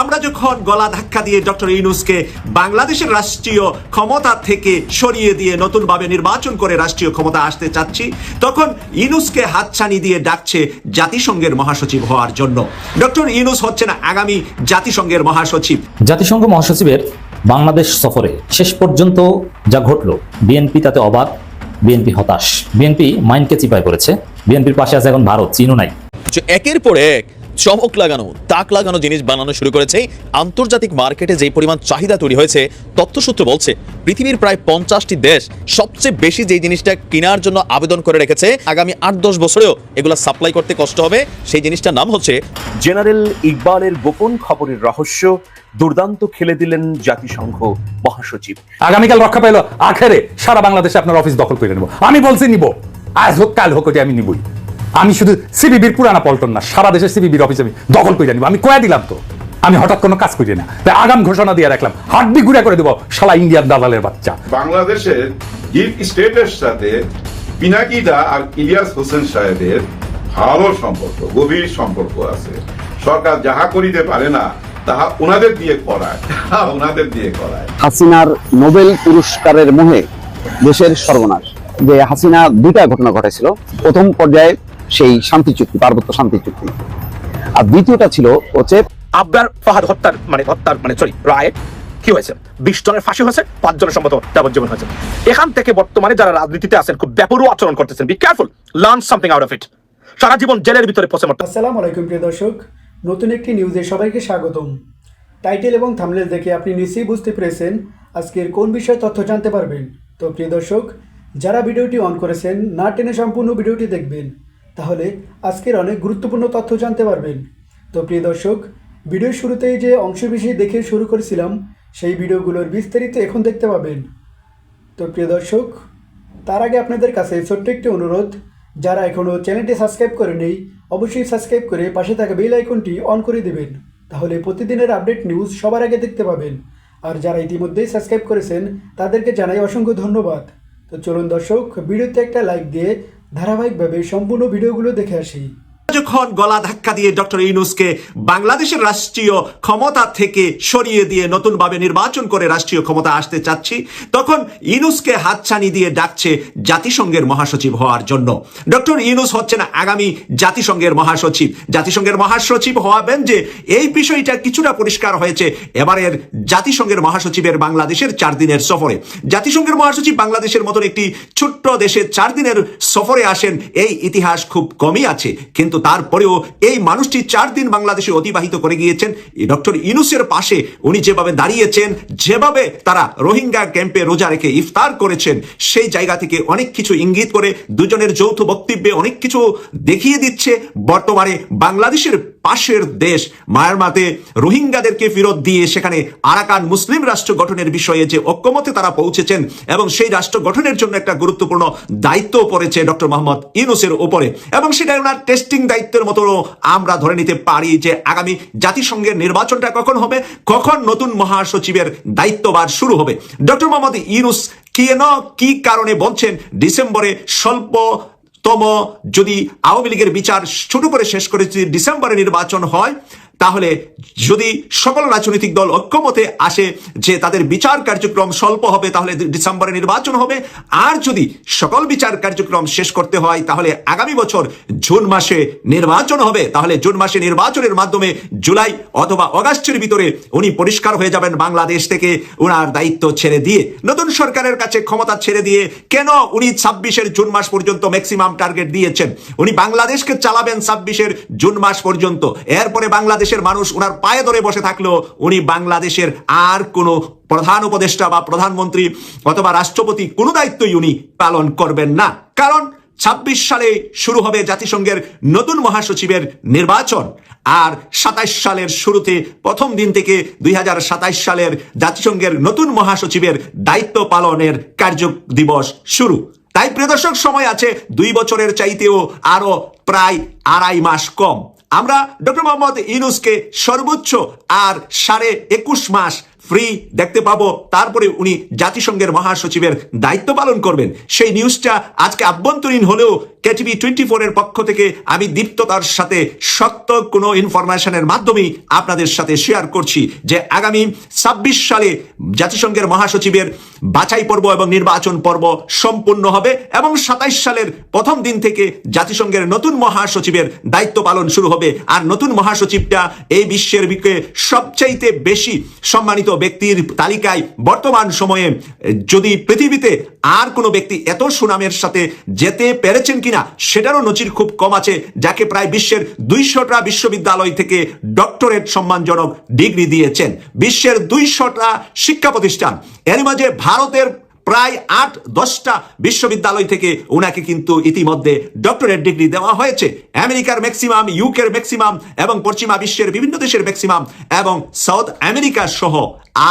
আমরা যখন গলা ধাক্কা দিয়ে ডক্টর ইউনুসকে বাংলাদেশের রাষ্ট্রীয় ক্ষমতা থেকে সরিয়ে দিয়ে নতুনভাবে নির্বাচন করে রাষ্ট্রীয় ক্ষমতা আসতে চাচ্ছি তখন ইউনুসকে হাতছানি দিয়ে ডাকছে জাতিসংঘের মহাসচিব হওয়ার জন্য। ডক্টর ইউনুস হচ্ছে না আগামী জাতিসংঘের মহাসচিব। জাতিসংঘ মহাসচিবের বাংলাদেশ সফরে শেষ পর্যন্ত যা ঘটল বিএনপি তাতে অবাক বিএনপি হতাশ। বিএনপি মাইন্ডকে চিপায় পড়েছে বিএনপির পাশে আছে এখন ভারত চীনও নাই। একের পর এক চমক লাগানো তাক লাগানো জিনিস বানানো শুরু করেছে। আন্তর্জাতিক মার্কেটে যে পরিমাণ চাহিদা তৈরি হয়েছে তথ্যসূত্র বলছে পৃথিবীর প্রায় পঞ্চাশটি দেশ সবচেয়ে বেশি যে জিনিসটা কেনার জন্য আবেদন করে রেখেছে আগামী আট দশ বছরেও এগুলো সাপ্লাই করতে কষ্ট হবে। সেই জিনিসটার নাম হচ্ছে জেনারেল ইকবালের গোপন খবরের রহস্য দুর্দান্ত খেলে দিলেন জাতিসংঘ মহাসচিব। আগামীকাল রক্ষা পেল আখেরে সারা বাংলাদেশে আপনার অফিস দখল করে নেব। আমি বলছি নিব আজ হোক কাল হোক আমি নিবই। আমি শুধু সিবিবির পুরানা পল্টন না সারা দেশের সিবিবির অফিস আমি দখল করে নিব। আমি কয়া দিলাম তো? আমি হঠাৎ কোনো কাজ করি না। তাই আগাম ঘোষণা দিয়ে রাখলাম হাড্ডি ঘুরে করে দেবো শালা ইন্ডিয়ান দালালের বাচ্চা। বাংলাদেশের স্টেটের সাথে পিনাকিদা আর ইলিয়াস হোসেন সাহেবের ভালো সম্পর্ক গভীর সম্পর্ক আছে। সরকার যাহা করিতে পারে না তাহা ওনাদের দিয়ে করায়। ওনাদের দিয়ে করায়। হাসিনার নোবেল পুরস্কারের মোহে দেশের সর্বনাশ। যে হাসিনা দুইটা ঘটনা ঘটেছিল প্রথম পর্যায়ে সেই শান্তি চুক্তি পার্বত্য শান্তি চুক্তি। আর দ্বিতীয়টা ছিল হচ্ছে আবরার ফাহাদ হত্যার মানে হত্যার মানে সরি রায় কি হয়েছে? বিশ জনের ফাঁসি হয়েছে পাঁচ জনের সম্মত যাবজ্জীবন হয়েছে। এখান থেকে বর্তমানে যারা রাজনীতিতে আছেন খুব ব্যাপরও আচরণ করতেছেন। Be careful learn something out of it সারা জীবন জেলের ভিতরে পচে মরতে আসসালামু আলাইকুম প্রিয় দর্শক। নতুন একটি নিউজে সবাইকে স্বাগতম। টাইটেল এবং থামলেল দেখে আপনি নিশ্চয়ই বুঝতে পেরেছেন আজকের কোন বিষয়ে তথ্য জানতে পারবেন। তো প্রিয় দর্শক যারা ভিডিওটি অন করেছেন না টেনে সম্পূর্ণ ভিডিওটি দেখবেন। তাহলে আজকের অনেক গুরুত্বপূর্ণ তথ্য জানতে পারবেন। তো প্রিয় দর্শক ভিডিওর শুরুতেই যে অংশ বেশি দেখে শুরু করেছিলাম, সেই ভিডিওগুলোর বিস্তারিত এখন দেখতে পাবেন। তো প্রিয় দর্শক, তার আগে আপনাদের কাছে ছোট্ট একটি অনুরোধ, যারা এখনও চ্যানেলটি সাবস্ক্রাইব করেনি অবশ্যই সাবস্ক্রাইব করে পাশে থাকা বেল আইকনটি অন করে দেবেন। তাহলে প্রতিদিনের আপডেট নিউজ সবার আগে দেখতে পাবেন। আর যারা ইতিমধ্যেই সাবস্ক্রাইব করেছেন, তাদেরকে জানাই অসংখ্য ধন্যবাদ। তো চলুন দর্শক, ভিডিওতে একটা লাইক দিয়ে ধারাবাহিকভাবে সম্পূর্ণ ভিডিওগুলো দেখে আসি। যখন গলা ধাক্কা দিয়ে ডক্টর ইউনুসকে বাংলাদেশের রাষ্ট্রীয় ক্ষমতা থেকে সরিয়ে দিয়ে নতুনভাবে নির্বাচন করে রাষ্ট্রীয় ক্ষমতা আসতে চাচ্ছি, তখন ইউনুসকে হাতছানি দিয়ে ডাকছে জাতিসংঘের মহাসচিব হওয়ার জন্য। ডক্টর ইউনুস হচ্ছে না আগামী জাতিসংঘের মহাসচিব। জাতিসংঘের মহাসচিব হওয়াবেন যে, এই বিষয়টা কিছুটা পরিষ্কার হয়েছে এবারের জাতিসংঘের মহাসচিবের বাংলাদেশের চার দিনের সফরে। জাতিসংঘের মহাসচিব বাংলাদেশের মতন একটি ছোট্ট দেশে চার দিনের সফরে আসেন, এই ইতিহাস খুব কমই আছে। কিন্তু তারপরেও এই মানুষটি চার দিন বাংলাদেশে অতিবাহিত করে গিয়েছেন। ডক্টর ইনুসের পাশে উনি যেভাবে দাঁড়িয়েছেন, যেভাবে তারা রোহিঙ্গা ক্যাম্পে রোজা রেখে ইফতার করেছেন, সেই জায়গা থেকে অনেক কিছু ইঙ্গিত করে দুজনের যৌথ বক্তব্যে অনেক কিছু দেখিয়ে দিচ্ছে। বর্তমানে বাংলাদেশের পাশের দেশ মায়ানমারতে রোহিঙ্গাদেরকে ফেরত দিয়ে সেখানে আরাকান মুসলিম রাষ্ট্র গঠনের বিষয়ে যে ঐক্যমতে তারা পৌঁছেছেন এবং সেই রাষ্ট্র গঠনের জন্য একটা গুরুত্বপূর্ণ দায়িত্ব পড়েছে ডক্টর মোহাম্মদ ইনুসের উপরে। এবং সেটা ওনার টেস্টিং দায়িত্বের মতো আমরা ধরে নিতে পারি যে আগামী জাতিসংঘের নির্বাচনটা কখন হবে? কখন নতুন মহাসচিবের দায়িত্ববার শুরু হবে? ডক্টর মোহাম্মদ ইউনুস কেন কি কারণে বলছেন? ডিসেম্বরে স্বল্প তম যদি আওয়ামী লীগের বিচার শুরু করে শেষ করে ডিসেম্বরে নির্বাচন হয় তাহলে যদি সকল রাজনৈতিক দল ঐক্যমতে আসে যে তাদের বিচার কার্যক্রম স্বল্প হবে, তাহলে ডিসেম্বরে নির্বাচন হবে। আর যদি সকল বিচার কার্যক্রম শেষ করতে হয়, তাহলে আগামী বছর জুন মাসে নির্বাচন হবে। তাহলে জুন মাসে নির্বাচনের মাধ্যমে জুলাই অথবা অগাস্টের ভিতরে উনি পরিষ্কার হয়ে যাবেন বাংলাদেশ থেকে ওনার দায়িত্ব ছেড়ে দিয়ে। নতুন সরকারের কাছে ক্ষমতা ছেড়ে দিয়ে কেন উনি ছাব্বিশের জুন মাস পর্যন্ত ম্যাক্সিমাম টার্গেট দিয়েছেন? উনি বাংলাদেশকে চালাবেন ছাব্বিশের জুন মাস পর্যন্ত। এরপরে বাংলাদেশের মানুষ ওনার পায়ে ধরে বসে থাকলেও উনি বাংলাদেশের আর কোনো প্রধান উপদেষ্টা বা প্রধানমন্ত্রী অথবা রাষ্ট্রপতি কোনো দায়িত্বই উনি পালন করবেন না। কারণ ছাব্বিশ সালে শুরু হবে জাতিসংঘের নতুন মহাসচিবের নির্বাচন। আর সাতাইশ সালের শুরুতে প্রথম দিন থেকে দুই সালের জাতিসংঘের নতুন মহাসচিবের দায়িত্ব পালনের কার্য দিবস শুরু। তাই প্রিয় দর্শক, সময় আছে দুই বছরের চাইতেও আরও প্রায় আড়াই মাস কম। আমরা ডক্টর মোহাম্মদ ইউনুসকে সর্বোচ্চ আর সাড়ে একুশ মাস ফ্রি দেখতে পাবো। তারপরে উনি জাতিসংঘের মহাসচিবের দায়িত্ব পালন করবেন। সেই নিউজটা আজকে আভ্যন্তরীণ হলেও কেটিভি টোয়েন্টি ফোর এর পক্ষ থেকে আমি দীপ্ততার সাথে শক্ত কোনো ইনফরমেশনের মাধ্যমেই আপনাদের সাথে শেয়ার করছি যে আগামী ছাব্বিশ সালে জাতিসংঘের মহাসচিবের বাছাই পর্ব এবং নির্বাচন পর্ব সম্পূর্ণ হবে এবং সাতাইশ সালের প্রথম দিন থেকে জাতিসংঘের নতুন মহাসচিবের দায়িত্ব পালন শুরু হবে। আর নতুন মহাসচিবটা এই বিশ্বের বিকে সবচাইতে বেশি সম্মানিত ব্যক্তির তালিকায় বর্তমান সময়ে যদি পৃথিবীতে আর কোনো ব্যক্তি এত সুনামের সাথে যেতে পেরেছেন কিনা, সেটারও নজির খুব কম আছে, যাকে প্রায় বিশ্বের দুইশোটা বিশ্ববিদ্যালয় থেকে ডক্টরেট সম্মানজনক ডিগ্রি দিয়েছেন। বিশ্বের দুইশোটা শিক্ষা প্রতিষ্ঠান। এর মাঝে ভারতের প্রায় আট, দশটা বিশ্ববিদ্যালয় থেকে ওনাকে কিন্তু ইতিমধ্যে ডক্টরেট ডিগ্রি দেওয়া হয়েছে। আমেরিকার ম্যাক্সিমাম, ইউকের ম্যাক্সিমাম এবং পশ্চিমা বিশ্বের বিভিন্ন দেশের ম্যাক্সিমাম এবং সাউথ আমেরিকা সহ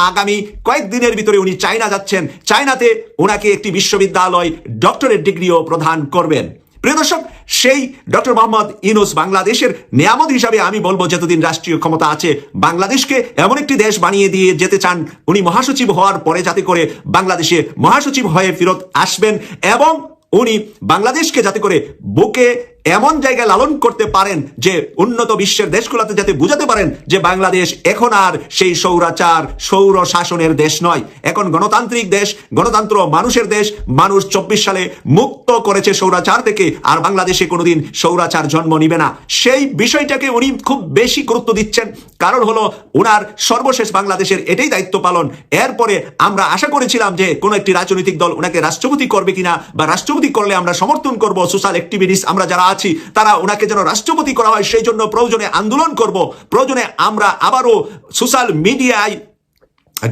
আগামী কয়েকদিনের ভিতরে উনি চায়না যাচ্ছেন। চায়নাতে ওনাকে একটি বিশ্ববিদ্যালয় ডক্টরেট ডিগ্রিও প্রদান করবেন। প্রিয় দর্শক, সেই ডক্টর মোহাম্মদ ইনুস বাংলাদেশের নিয়ামত হিসাবে আমি বলব যতদিন রাষ্ট্রীয় ক্ষমতা আছে, বাংলাদেশকে এমন একটি দেশ বানিয়ে দিয়ে যেতে চান, উনি মহাসচিব হওয়ার পরে যাতে করে বাংলাদেশে মহাসচিব হয়ে ফেরত আসবেন এবং উনি বাংলাদেশকে যাতে করে বুকে এমন জায়গায় লালন করতে পারেন যে উন্নত বিশ্বের দেশগুলোতে যাতে বুঝাতে পারেন যে বাংলাদেশ এখন আর সেই সৌরাচার সৌর শাসনের দেশ নয়। এখন গণতান্ত্রিক দেশ, গণতন্ত্র মানুষের দেশ। মানুষ চব্বিশ সালে মুক্ত করেছে সৌরাচার থেকে, আর বাংলাদেশে কোনোদিন সৌরাচার জন্ম নিবে না। সেই বিষয়টাকে উনি খুব বেশি গুরুত্ব দিচ্ছেন। কারণ হলো ওনার সর্বশেষ বাংলাদেশের এটাই দায়িত্ব পালন। এরপরে আমরা আশা করেছিলাম যে কোনো একটি রাজনৈতিক দল ওনাকে রাষ্ট্রপতি করবে কিনা, বা রাষ্ট্রপতি করলে আমরা সমর্থন করব, সোশ্যাল অ্যাক্টিভিটিস, আমরা যারা আছি, তারা ওনাকে যেন রাষ্ট্রপতি করা হয়, সেই জন্য প্রয়োজনে আন্দোলন করব। প্রয়োজনে আমরা আবারও সোশ্যাল মিডিয়ায়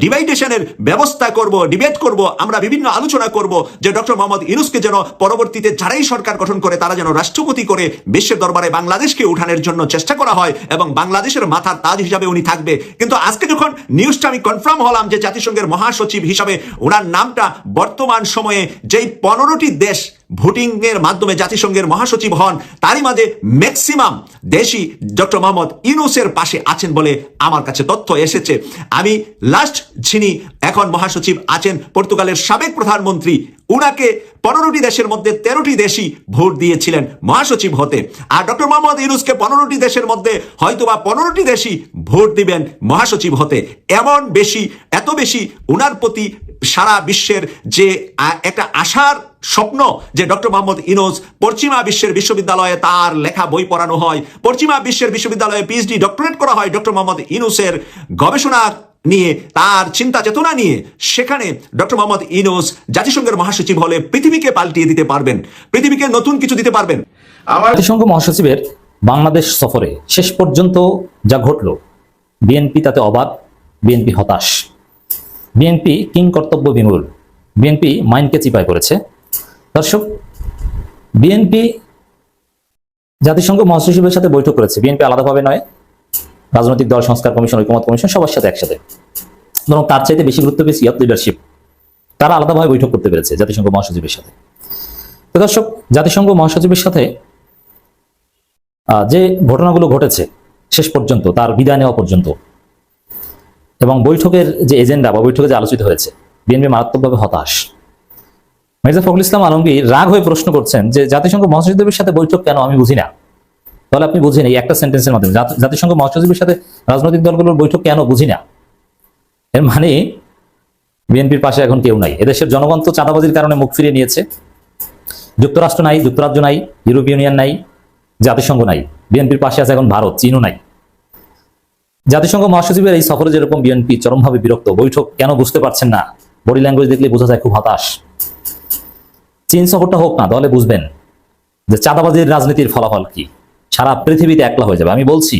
ডিভাইডেশনের ব্যবস্থা করব, ডিবেট করব, আমরা বিভিন্ন আলোচনা করব যে ডক্টর মোহাম্মদ ইউনুসকে যেন পরবর্তীতে যারাই সরকার গঠন করে, তারা যেন রাষ্ট্রপতি করে বিশ্বের দরবারে বাংলাদেশকে উঠানোর জন্য চেষ্টা করা হয় এবং বাংলাদেশের মাথার তাজ হিসাবে উনি থাকবে। কিন্তু আজকে যখন নিউজটা আমি কনফার্ম হলাম যে জাতিসংঘের মহাসচিব হিসাবে ওনার নামটা বর্তমান সময়ে যেই পনেরোটি দেশ ভোটিং এর মাধ্যমে জাতিসংঘের মহাসচিব হন। তারই মাঝে ম্যাক্সিমাম দেশই ডক্টর মোহাম্মদ ইউনুসের পাশে আছেন বলে আমার কাছে তথ্য এসেছে। আমি লাস্ট যিনি এখন মহাসচিব আছেন, পর্তুগালের সাবেক প্রধানমন্ত্রী, উনাকে পনেরোটি দেশের মধ্যে তেরোটি দেশই ভোট দিয়েছিলেন মহাসচিব হতে। আর ডক্টর মোহাম্মদ ইউনুসকে পনেরোটি দেশের মধ্যে হয়তোবা পনেরোটি দেশই ভোট দিবেন মহাসচিব হতে। এমন বেশি, এত বেশি উনার প্রতি সারা বিশ্বের যে একটা আশার স্বপ্ন যে ডক্টর মোহাম্মদ ইনোজ পশ্চিমা বিশ্বের বিশ্ববিদ্যালয়ে তার লেখা বই পড়ানো হয় পশ্চিমা বিশ্বের বিশ্ববিদ্যালয়ে পিএইচডি ডক্টরেট করা হয় ডক্টর মোহাম্মদ ইনুসের গবেষণা নিয়ে তার চিন্তা চেতনা নিয়ে। সেখানে ডক্টর মোহাম্মদ ইনোস জাতিসংঘের মহাসচিব হলে পৃথিবীকে পাল্টিয়ে দিতে পারবেন পৃথিবীকে নতুন কিছু দিতে পারবেন। আমার জাতিসংঘ মহাসচিবের বাংলাদেশ সফরে শেষ পর্যন্ত যা ঘটল বিএনপি তাতে অবাক বিএনপি হতাশ। বিএনপি কিং কর্তব্য বিমূল। বিএনপি মাইন্ডকে চিপায় করেছে। দর্শক, বিএনপি জাতিসংঘ মহাসচিবের সাথে বৈঠক করেছে। বিএনপি আলাদাভাবে নয়। রাজনৈতিক দল, সংস্কার কমিশন ঐকমত কমিশন সবার সাথে একসাথে। বরং তার চাইতে বেশি গুরুত্ব পেয়েছে ইয়াত লিডারশিপ তারা আলাদাভাবে বৈঠক করতে পেরেছে জাতিসংঘ মহাসচিবের সাথে। তো দর্শক, জাতিসংঘ মহাসচিবের সাথে যে ঘটনাগুলো ঘটেছে, শেষ পর্যন্ত, তার বিদায় নেওয়া পর্যন্ত এবং বৈঠকের যে এজেন্ডা বা বৈঠকে যে আলোচিত হয়েছে, বিএনপি মারাত্মকভাবে হতাশ। মির্জা ফখরুল ইসলাম আলমগীর রাগ হয়ে প্রশ্ন করছেন যে, জাতিসংঘ মহাসচিবের সাথে বৈঠক কেন আমি বুঝি না? তাহলে আপনি বুঝেন এই একটা সেন্টেন্সের মাধ্যমে, জাতি- জাতিসংঘ মহাসচিবের সাথে রাজনৈতিক দলগুলোর বৈঠক কেন বুঝি না? এর মানে বিএনপির পাশে এখন কেউ নাই। এদেশের জনগণ তো চাঁদাবাজির কারণে মুখ ফিরিয়ে নিয়েছে। যুক্তরাষ্ট্র নাই, যুক্তরাজ্য নাই ইউরোপিয়ান ইউনিয়ন নাই, জাতিসংঘ নাই। বিএনপির পাশে আছে এখন ভারত, চীনও নাই। জাতিসংঘ মহাসচিবের এই সফরে যেরকম বিএনপি চরমভাবে বিরক্ত, বৈঠক কেন বুঝতে পারছেন না? বডি ল্যাঙ্গুয়েজ দেখলে বোঝা যায় খুব হতাশ। চীন সফরটা হোক না, তাহলে বুঝবেন যে চাঁদাবাজির রাজনীতির ফলাফল কি। সারা পৃথিবীতে একলা হয়ে যাবে। আমি বলছি,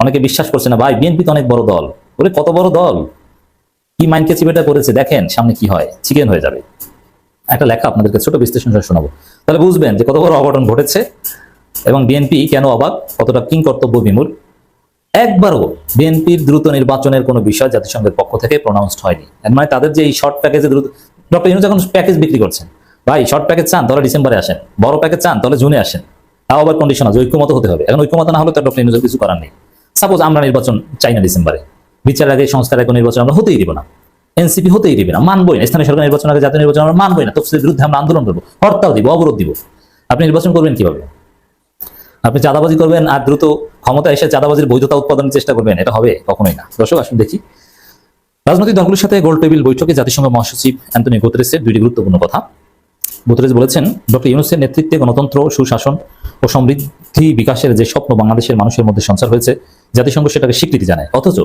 অনেকে বিশ্বাস করছে না, ভাই, বিএনপি তো অনেক বড় দল। ওরে, কত বড় দল? কি মাইন্ডকে চিবেটা করেছে? দেখেন সামনে কি হয়, চিকেন হয়ে যাবে। একটা লেখা আপনাদেরকে, ছোট বিশ্লেষণ শোনাবো। তাহলে বুঝবেন যে কত বড় অঘটন ঘটেছে এবং বিএনপি কেন অবাক, কতটা কিং কর্তব্য বিমূল। একবারও বিএনপির দ্রুত নির্বাচনের কোনো বিষয় জাতিসংঘের পক্ষ থেকে প্রনাউন্সড হয়নি। মানে তাদের যে এই শর্ট প্যাকেজে দ্রুত ডক্টর ইউনুস এখন প্যাকেজ বিক্রি করছেন। ভাই শর্ট প্যাকেজ চান, তাহলে ডিসেম্বরে আসেন। বড় প্যাকেজ চান, তাহলে জুনে আসেন। তাও আবার কন্ডিশন আছে, ঐক্যমত হতে হবে। এখন ঐক্যমত না হলে তো ডক্টর ইউনুসের কিছু করার নেই। সাপোজ আমরা নির্বাচন চাই না ডিসেম্বরে। বিচার আগে সংস্কার আগে নির্বাচন আমরা হতেই দিব না। এনসিপি হতেই দিবে না, মানবই না। স্থানীয় সরকার নির্বাচন আগে, জাতীয় নির্বাচন আমরা মানবই না। তফসিলের বিরুদ্ধে আমরা আন্দোলন করব। হরতাল দিব, অবরোধ দিব। আপনি নির্বাচন করবেন কীভাবে? আপনি চাঁদাবাজি করবেন আর দ্রুত ক্ষমতা এসে চাঁদাবাজির বৈধতা উৎপাদনের চেষ্টা করবেন, এটা হবে কখনোই না। দর্শক, আসুন দেখি। রাজনৈতিক দলগুলোর সাথে গোল টেবিল বৈঠকে জাতিসংঘ মহাসচিব অ্যান্টনি গুতরেসের দুইটি গুরুত্বপূর্ণ কথা। গুতরেস বলেছেন, ডক্টর ইউনুসের নেতৃত্বে গণতন্ত্র, সুশাসন ও সমৃদ্ধি বিকাশের যে স্বপ্ন বাংলাদেশের মানুষের মধ্যে সঞ্চার হয়েছে, জাতিসংঘ সেটাকে স্বীকৃতি জানায়। অথচ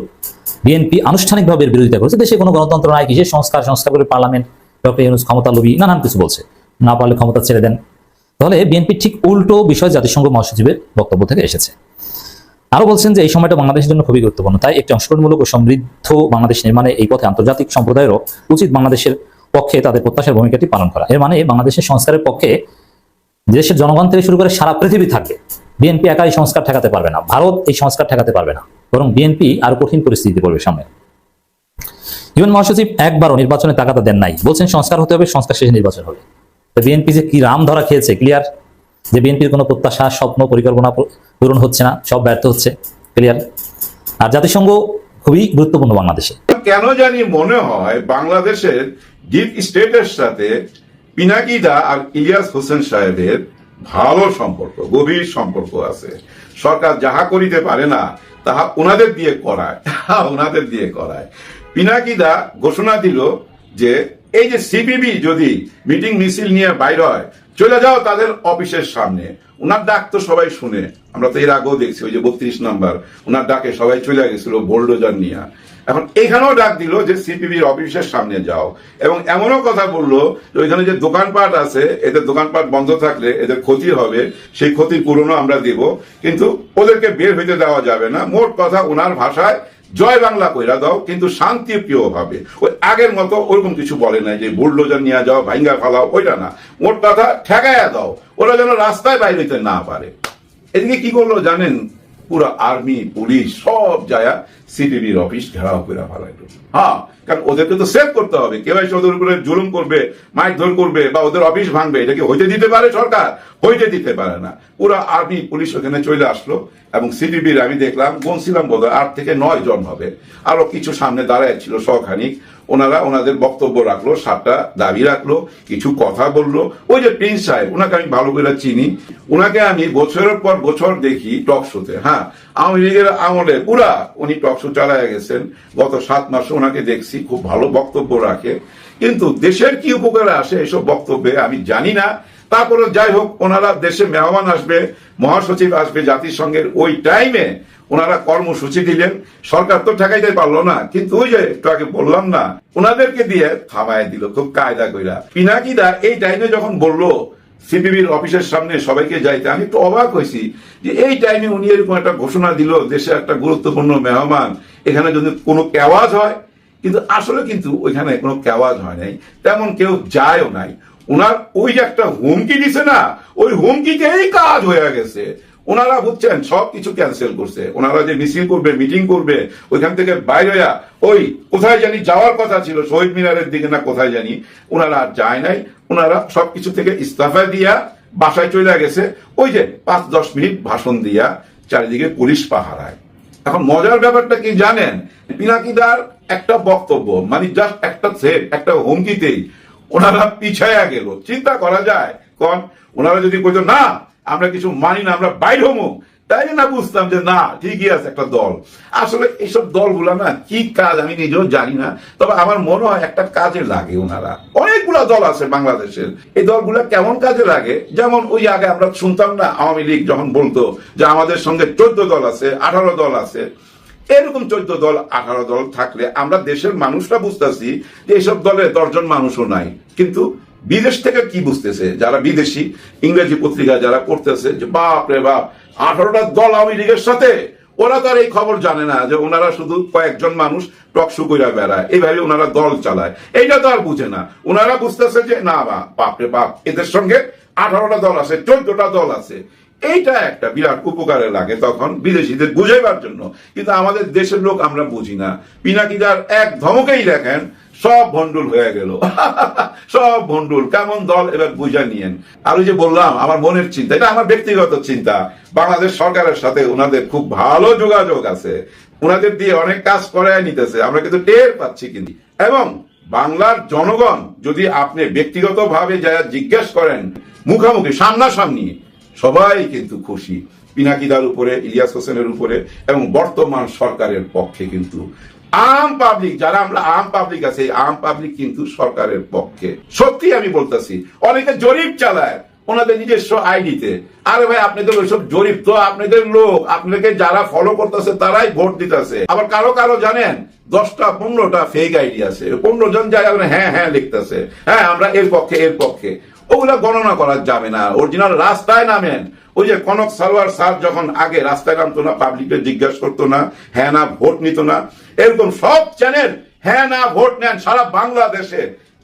বিএনপি আনুষ্ঠানিকভাবে বিরোধিতা করেছে, দেশে কোনো গণতন্ত্র নাই, কিসের সংস্কার সংস্কার করে পার্লামেন্ট, ডক্টর ইউনুস ক্ষমতা লবি নানান কিছু বলছে। না পারলে ক্ষমতা ছেড়ে দেন। তাহলে বিএনপি ঠিক উল্টো বিষয় জাতিসংঘ মহাসচিবের বক্তব্য থেকে এসেছে। আরও বলছেন যে এই সময়টা বাংলাদেশের জন্য খুবই গুরুত্বপূর্ণ। তাই একটি অংশগ্রহণমূলক ও সমৃদ্ধ বাংলাদেশ নির্মাণে এই পথে আন্তর্জাতিক সম্প্রদায়েরও উচিত বাংলাদেশের পক্ষে তাদের প্রত্যাশার ভূমিকাটি পালন করা। এর মানে বাংলাদেশের সংস্কারের পক্ষে দেশের জনগণ থেকে শুরু করে সারা পৃথিবী থাকবে। বিএনপি একাই সংস্কার ঠেকাতে পারবে না। ভারত এই সংস্কার ঠেকাতে পারবে না। বরং বিএনপি আরও কঠিন পরিস্থিতি পড়বে সামনে। ইউএন মহাসচিব একবারও নির্বাচনে তাকাতা দেন নাই। বলছেন সংস্কার হতে হবে, সংস্কার শেষে নির্বাচন হবে। বিএনপি যে কি রাম ধরা খেয়েছে, ক্লিয়ার? যে বিএনপির কোনো প্রত্যাশা, স্বপ্ন, পরিকল্পনা পূরণ হচ্ছে না, সব ব্যর্থ হচ্ছে। ক্লিয়ার আর জাতিসংঘ খুবই গুরুত্বপূর্ণ বাংলাদেশে। কেন জানি মনে হয় বাংলাদেশের ডিপ স্টেটের সাথে পিনাকিদা আর ইলিয়াস হোসেন সাহেবের ভালো সম্পর্ক, গভীর সম্পর্ক আছে। সরকার যাহা করিতে পারে না, তাহা ওনাদের দিয়ে করায়, তাহা ওনাদের দিয়ে করায়। পিনাকিদা ঘোষণা দিল যে, এই যে সিপিবি যদি মিটিং মিছিল নিয়ে বাইর হয় চলে যাও তাদের অফিসের সামনে। ওনার ডাক তো সবাই শুনে। আমরা তো এর আগেও দেখছি, ওই যে বত্রিশ নাম্বার। ওনার ডাকে সবাই চলে গেছিল বোল্ডোজার নিয়ে। এখন এখানেও ডাক দিল যে, সিপিবির অফিসের সামনে যাও। এবং এমনও কথা বলল যে, ওইখানে যে দোকানপাট আছে, এদের দোকানপাট বন্ধ থাকলে এদের ক্ষতি হবে, সেই ক্ষতির পূরণও আমরা দিব। কিন্তু ওদেরকে বের হইতে দেওয়া যাবে না। মোট কথা ওনার ভাষায় জয় বাংলা কইরা দাও, কিন্তু শান্তি প্রিয় হবে ওই আগের মতো ওরকম কিছু বলে না যে বুলডোজার নিয়ে যাও, ভাইঙ্গা ফালাও, ওইটা না। মোট কথা ঠেকাইয়া দাও। ওরা যেন রাস্তায় বাইরে হইতে না পারে। এদিকে কি করল জানেন? পুরো আর্মি, পুলিশ সব যায় সিটিভির অফিস ঘেরাও করে ফেলাইলো। হ্যাঁ কারণ ওদেরকে তো সেভ করতে হবে। কেউ এসে ওদের উপরে জুলুম করবে, মারধর করবে বা ওদের অফিস ভাঙবে এটাকে হইতে দিতে পারে সরকার? হইতে দিতে পারে না। পুরো আর্মি, পুলিশ ওখানে চলে আসলো এবং সিটিভির আমি দেখলাম গুনছিলাম বোধ হয় আট থেকে নয় জন হবে। আরও কিছু সামনে দাঁড়ায় ছিল শখানিক ওনারা ওনাদের বক্তব্য রাখল সাতটা দাবি রাখল, কিছু কথা বলল। ওই যে প্রিন্স সাহেব, ওনাকে আমি ভালো করে চিনি। ওনাকে আমি বছরের পর বছর দেখি টক শোতে হ্যাঁ। আওয়ামী লীগের আমলে পুরা উনি টক শো চালায় গেছেন। গত সাত মাসে ওনাকে দেখছি, খুব ভালো বক্তব্য রাখে। কিন্তু দেশের কি উপকারে আসে এসব বক্তব্যে আমি জানি না। তারপরে যাই হোক, ওনারা দেশে মেহমান আসবে, মহাসচিব আসবে জাতিসংঘের ওই টাইমে ওনারা কর্মসূচি দিলেন। সরকার তো ঠেকাইতে পারল না। কিন্তু ওই যে আগে বললাম না, ওনাদেরকে দিয়ে থামায় দিল, খুব কায়দা কইরা। পিনাকিদা এই টাইমে যখন বলল, সিপিবির অফিসের সামনে সবাইকে যাইতে, আমি একটু অবাক হয়েছি যে এই টাইমে উনি এরকম একটা ঘোষণা দিল, দেশে একটা গুরুত্বপূর্ণ মেহমান, এখানে যদি কোনো কেওয়াজ হয়, কিন্তু আসলে কিন্তু ওইখানে কোনো কেওয়াজ হয় নাই, তেমন কেউ যায়ও নাই। ওনার ওই যে একটা হুমকি দিছে না, ওই হুমকিতেই কাজ হয়ে গেছে। ওনারা বুঝছেন সব কিছু ক্যান্সেল করছে। ওনারা যে মিছিল করবে মিটিং করবে, ওইখান থেকে বাইরে ওই, কোথায় জানি যাওয়ার কথা ছিল, শহীদ মিনারের দিকে না, কোথায় জানি। ওনারা আর যায় নাই। ওনারা সবকিছু থেকে ইস্তফা দিয়া বাসায় চলে গেছে। ওই যে পাঁচ, দশ মিনিট ভাষণ দিয়া চারিদিকে পুলিশ পাহারায়। এখন মজার ব্যাপারটা কি জানেন? পিনাকিদার একটা বক্তব্য মানে জাস্ট একটা থ্রেড একটা হুমকিতেই ওনারা পিছায়া গেল। চিন্তা করা যায় কন ওনারা যদি কইতো না আমরা কিছু মানি না, আমরা বাইর হমু। তাই না বুঝতাম যে না, ঠিকই আছে একটা দল। আসলে এইসব দলগুলা না, কি কাজ আমি নিজেও জানি না। তবে আমার মনে হয় একটা কাজে লাগে ওনারা। অনেকগুলা দল আছে বাংলাদেশের। এই দলগুলা কেমন কাজে লাগে? যেমন ওই আগে আমরা শুনতাম না, আওয়ামী লীগ যখন বলতো যে আমাদের সঙ্গে চোদ্দ দল আছে, আঠারো দল আছে। এরকম চোদ্দ দল, আঠারো দল থাকলে আমরা দেশের মানুষরা বুঝতেছি যে এইসব দলে দশজন মানুষও নাই। কিন্তু বিদেশ থেকে কি বুঝতেছে? যারা বিদেশি, ইংরেজি পত্রিকা যারা পড়তেছে, যে বাপ রে বাপ, আঠারোটা দল আওয়ামী লীগের সাথে, ওরা তো আর এই খবর জানে না যে ওনারা শুধু কয়েকজন মানুষ টকশু কইরা বেড়ায়। এইভাবে ওনারা দল চালায়। এইটা তো আর বুঝে না। ওনারা বুঝতেছে যে, না বা বাপরে বাপ, এদের সঙ্গে আঠারোটা দল আছে, চোদ্দটা দল আছে। এইটা একটা বিরাট উপকারে লাগে তখন বিদেশিদের বুঝাইবার জন্য। কিন্তু আমাদের দেশের লোক আমরা বুঝি না। পিনাকিদার এক ধমকেই দেখেন সব ভন্ডুল হয়ে গেল। সব ভন্ডুল কেমন দল? এবার বুঝা নিয়েন। আর ওই যে বললাম, আমার মনের চিন্তা, এটা আমার ব্যক্তিগত চিন্তা। বাংলাদেশ সরকারের সাথে ওনাদের খুব ভালো যোগাযোগ আছে। ওনাদের দিয়ে অনেক কাজ করায় নিতেছে, আমরা কিন্তু টের পাচ্ছি কিন্তু। এবং বাংলার জনগণ, যদি আপনি ব্যক্তিগতভাবে যা জিজ্ঞেস করেন, মুখামুখি, সামনাসামনি, সবাই কিন্তু খুশি। পিনাকিদার উপরে, ইলিয়াস হোসেনের উপরে, এবং বর্তমান সরকারের পক্ষে কিন্তু আম পাবলিক যারা আমরা আম পাবলিক আছে আম পাবলিক কিন্তু সরকারের পক্ষে। সত্যি আমি বলতেছি, অনেকে জরিপ চালায় ওনাদের নিজস্ব আইডিতে। আরে ভাই, আপনাদের ওইসব জরিপ তো আপনাদের লোক আপনাকে যারা ফলো করতেছে তারাই ভোট দিতেছে। আবার কারও কারও জানেন, দশটা, পনেরোটা ফেক আইডি আছে। পনেরো জন যায় হ্যাঁ হ্যাঁ লিখতেছে। হ্যাঁ আমরা এর পক্ষে এর পক্ষে। ওগুলা গণনা করা যাবে না। অরিজিনাল রাস্তায় নামেন। ওই যে কনক সালোয়ার স্যার যখন আগে রাস্তায় নামতো না পাবলিককে জিজ্ঞাসা করতো না হ্যাঁ না, ভোট নিত না, এরকম সব চ্যানেল হ্যাঁ না, ভোট নেন, সারা বাংলাদেশে।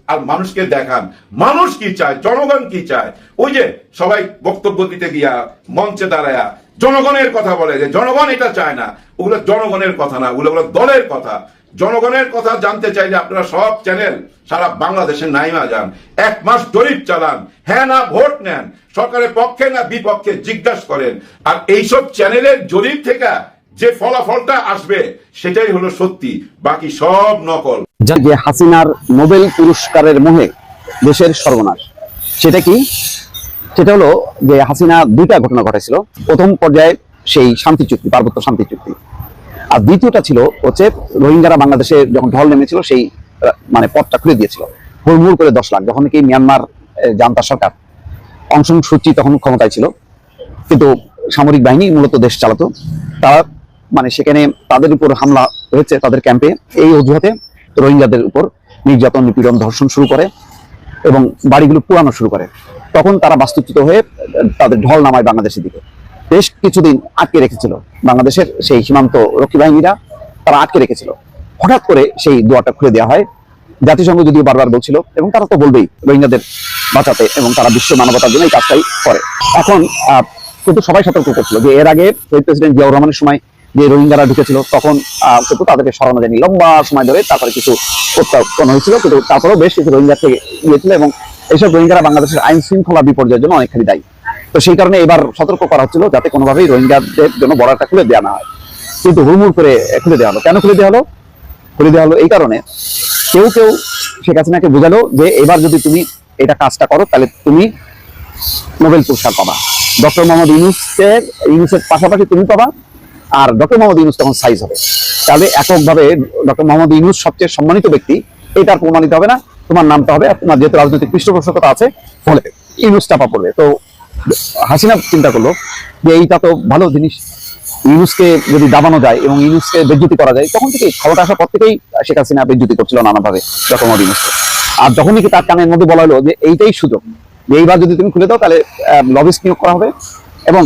আর মানুষকে দেখান। মানুষ কি চায়? জনগণ কি চায়? ওই যে সবাই বক্তব্য দিতে গিয়া মঞ্চে দাঁড়ায়া জনগণের কথা বলে যে, জনগণ এটা চায় না। ওগুলো জনগণের কথা না, ওগুলো দলের কথা। জনগণের কথা জানতে চাইলে আপনারা সব চ্যানেল সারা বাংলাদেশে নাইমা যান। এক মাস জরিপ চালান। হ্যাঁ না, ভোট নেন। সরকারের পক্ষে না বিপক্ষে জিজ্ঞাসা করেন। আর এইসব চ্যানেলের জরিপ থেকে যে ফলাফলটা আসবে, সেটাই হলো সত্যি। বাকি সব নকল। যে হাসিনার নোবেল পুরস্কারের মোহে দেশের সর্বনাশ। সেটা কি? সেটা হলো যে হাসিনা দুইটা ঘটনা ঘটেছিল প্রথম পর্যায়ে সেই শান্তি চুক্তি, পার্বত্য শান্তি চুক্তি। আর দ্বিতীয়টা ছিল হচ্ছে রোহিঙ্গারা বাংলাদেশে যখন ঢল নেমেছিল সেই মানে পথটা খুলে দিয়েছিল। হুড়মুড় করে দশ লাখ, যখন কি মিয়ানমার জান্তা সরকার। অংশং সূচি তখন ক্ষমতায় ছিল। কিন্তু সামরিক বাহিনী মূলত দেশ চালাতো। তারা মানে সেখানে তাদের উপর হামলা হয়েছে তাদের ক্যাম্পে। এই অজুহাতে রোহিঙ্গাদের উপর নির্যাতন, নিপীড়ন ধর্ষণ শুরু করে এবং বাড়িগুলো পুরানো শুরু করে। তখন তারা বাস্তুচ্যুত হয়ে তাদের ঢল নামায় বাংলাদেশের দিকে। বেশ কিছুদিন আটকে রেখেছিল। বাংলাদেশের সেই সীমান্ত রক্ষী বাহিনীরা তারা আটকে রেখেছিল। হঠাৎ করে সেই দোয়ারটা খুলে দেওয়া হয়। জাতিসংঘ যদিও বারবার বলছিল, এবং তারা তো বলবেই, রোহিঙ্গাদের বাঁচাতে এবং তারা বিশ্ব মানবতার জন্য এই কাজটাই করে। এখন কিন্তু সবাই সতর্ক করছিল যে এর আগে শহীদ প্রেসিডেন্ট জিয়াউর রহমানের সময় যে রোহিঙ্গারা ঢুকেছিল, তখন কিন্তু তাদেরকে সরানো যায়নি। লম্বা সময় ধরে তারপরে কিছু প্রত্যাপন হয়েছিল, কিন্তু তারপরেও বেশ কিছু রোহিঙ্গা থেকে গিয়েছিল এবং এইসব রোহিঙ্গারা বাংলাদেশের আইন শৃঙ্খলা বিপর্যয়ের জন্য অনেকখানি দায়ী। তো সেই কারণে এবার সতর্ক করা হচ্ছিল যাতে কোনোভাবেই রোহিঙ্গাদের জন্য বর্ডারটা খুলে দেওয়া না হয়। কিন্তু হুড়মুড় করে খুলে দেওয়া হলো। কেন খুলে দেওয়া হলো? খুলে দেওয়া হলো এই কারণে কেউ কেউ শেখ হাসিনাকে বোঝালো যে এবার যদি তুমি এটা কাজটা করো, তাহলে তুমি নোবেল পুরস্কার পাবা। ডক্টর মোহাম্মদ ইউনুসের ইউনুসের পাশাপাশি তুমি পাবা আর ডক্টর মোহাম্মদ ইউনুস তখন সাইজ হবে। তাহলে এককভাবে ডক্টর মোহাম্মদ ইউনুস সবচেয়ে সম্মানিত ব্যক্তি, এটা প্রমাণিত হবে না। তোমার নামটা হবে আর তোমার যেহেতু রাজনৈতিক পৃষ্ঠপোষকতা আছে ফলে ইউনুস চাপা পড়বে। তো হাসিনা চিন্তা করল যে এইটা তো ভালো জিনিস ইউনুসকে যদি দাবানো যায় এবং ইউনুসকে বেজ্জুতি করা যায়, তখন থেকেই খবরটা আসার পর থেকেই শেখ হাসিনা বেজ্জুতি করছিল নানাভাবে মোহাম্মদ ইউনুসকে। আর যখনই কি তার কানের মধ্যে বলা হলো যে এইটাই সুযোগ, যে এইবার যদি তুমি খুলে দাও তাহলে লবিস্ট নিয়োগ করা হবে এবং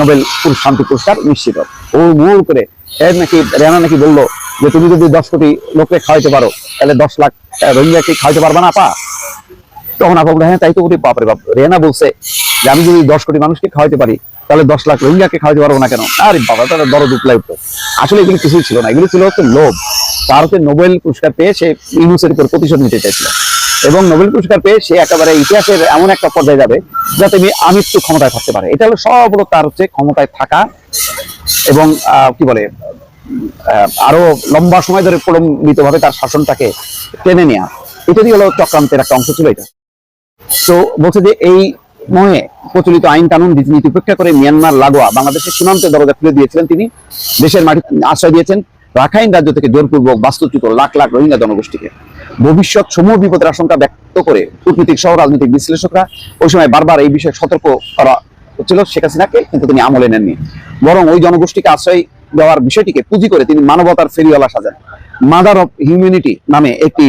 নোবেল শান্তি পুরস্কার নিশ্চিত ও মূল করে এর নাকি রেনা নাকি বলল যে তুমি যদি দশ কোটি লোককে খাওয়াইতে পারো, তাহলে দশ লাখ রোহিঙ্গাকে খাওয়াইতে পারবা না পা তখন আপা বলে হ্যাঁ তাই তো ওটি বাপরে বাপ রেনা বলছে যে আমি যদি দশ কোটি মানুষকে খাওয়াইতে পারি, তাহলে দশ লাখ রোহিঙ্গাকে খাওয়াইতে পারব না কেন? আরে বাবা তাহলে দরদ উঠলাই উঠতো আসলে এগুলো কিছুই ছিল না, এগুলো ছিল হচ্ছে লোভ। তার হচ্ছে নোবেল পুরস্কার পেয়ে সে ইউনুসের উপর প্রতিশোধ নিতে চাইছিল এবং নোবেল পুরস্কার পেয়ে সে একেবারে ইতিহাসের এমন একটা পর্যায়ে যাবে যাতে আমি আমৃত্যু ক্ষমতায় থাকতে পারে। এটা হলো সব হলো তার হচ্ছে ক্ষমতায় থাকা এবং কি বলে আরও লম্বা সময় ধরে প্রলম্বিত ভাবে তার শাসনটাকে টেনে নেওয়া এটারই হলো চক্রান্তের একটা অংশ ছিল এটা। তো বলছে যে এই মহে প্রচলিত আইন কানুন, রীতিনীতি উপেক্ষা করে মিয়ানমার লাগোয়া বাংলাদেশের সীমান্তের দরজা খুলে দিয়েছিলেন তিনি। দেশের মাটি আশ্রয় দিয়েছেন রাখাইন রাজ্য থেকে জোরপূর্বক বাস্তুচ্যুত লাখ লাখ রোহিঙ্গা জনগোষ্ঠীকে। ভবিষ্যৎ সমূহ বিপদের আশঙ্কা ব্যক্ত করে কূটনীতিক সহ রাজনৈতিক বিশ্লেষকরা ওই সময় বারবার এই বিষয়ে সতর্ক করা হচ্ছিল শেখ হাসিনাকে, কিন্তু তিনি আমলে নেননি। বরং ওই জনগোষ্ঠীকে আশ্রয় দেওয়ার বিষয়টিকে পুঁজি করে তিনি মানবতার ফেরিওয়ালা সাজান। মাদার অফ হিউম্যানিটি নামে একটি